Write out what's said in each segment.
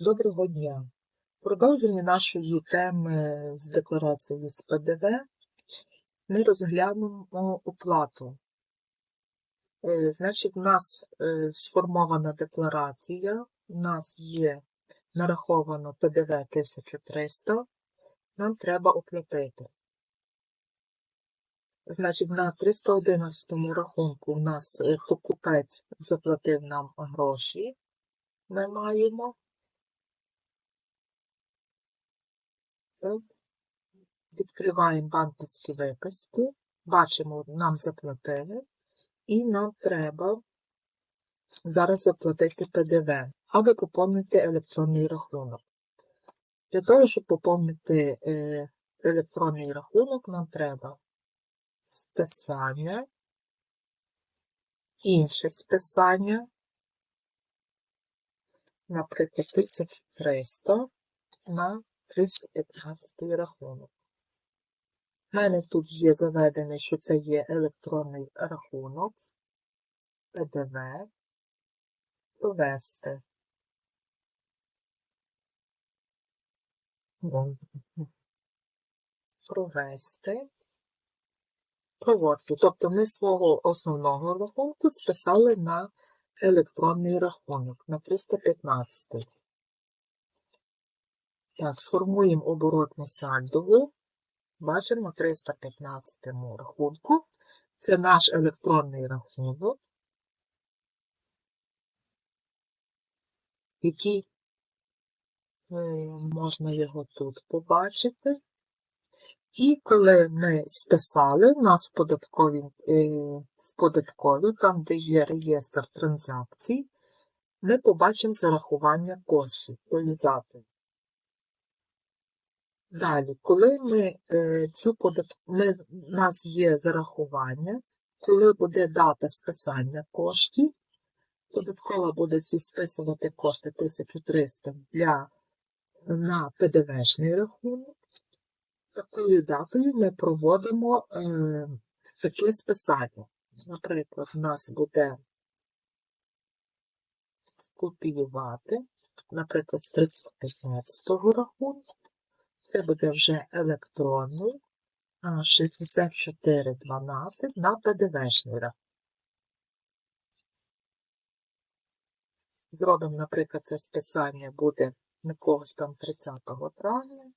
Доброго дня! Продовження нашої теми з декларацією з ПДВ ми розглянемо оплату. Е, Значить, в нас е, сформована декларація, у нас є нараховано ПДВ 1300, нам треба оплатити. Значить, на 311 рахунку у нас е, покупець заплатив нам гроші. Ми маємо. От. Відкриваємо банківські виписки, бачимо, нам заплатили, і нам треба зараз заплатити ПДВ або поповнити електронний рахунок. Для того, щоб поповнити е, електронний рахунок, нам треба списання, інше списання, наприклад, 1300 на 315 рахунок. Мене тут є заведений, що це є електронний рахунок, ПДВ, провести. Провести. Проводки. Тобто ми свого основного рахунку списали на електронний рахунок на 315. Так, сформуємо оборотну сальдову. Бачимо на 315 рахунку. Це наш електронний рахунок, який е, можна його тут побачити. І коли ми списали, у нас в податковій, е, в податковій, там, де є реєстр транзакцій, ми побачимо зарахування коштів тої дати. Далі, коли ми е, цю ми, у нас є зарахування, коли буде дата списання коштів, податкова буде списувати кошти 1300 для, на ПДВшний рахунок. Такою датою ми проводимо е, таке списання. Наприклад, у нас буде скопіювати, наприклад, з 315 рахунку. Це буде вже електронний 6412 на ПДВшний рахунок. Зробимо, наприклад, це списання буде на когось там 30 травня.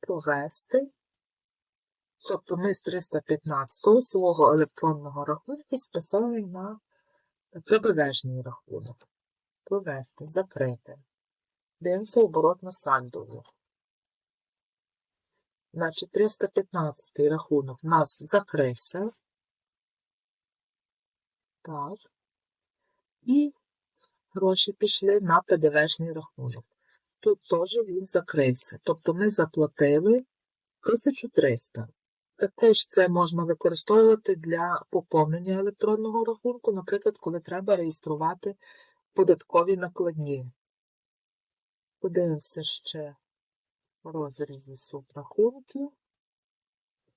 Провести. Тобто ми з 315 свого електронного рахунку списали на ПДВшний рахунок. Провести, закрити. Дивимося оборот на сальдову. Значить, 315 рахунок нас закрився. Так. І гроші пішли на ПДВшний рахунок. Тут теж він закрився. Тобто ми заплатили 1300. Також це можна використовувати для поповнення електронного рахунку, наприклад, коли треба реєструвати податкові накладні. Подивимося ще розрізі субрахунків.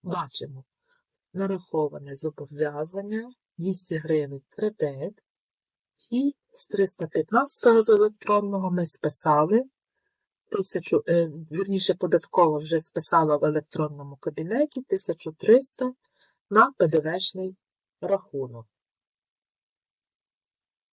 Бачимо нараховане зобов'язання 200 гривень кредит. І з 315 з електронного ми списали, тисячу, е, вірніше, податково вже списала в електронному кабінеті 1300 на ПДВшний рахунок.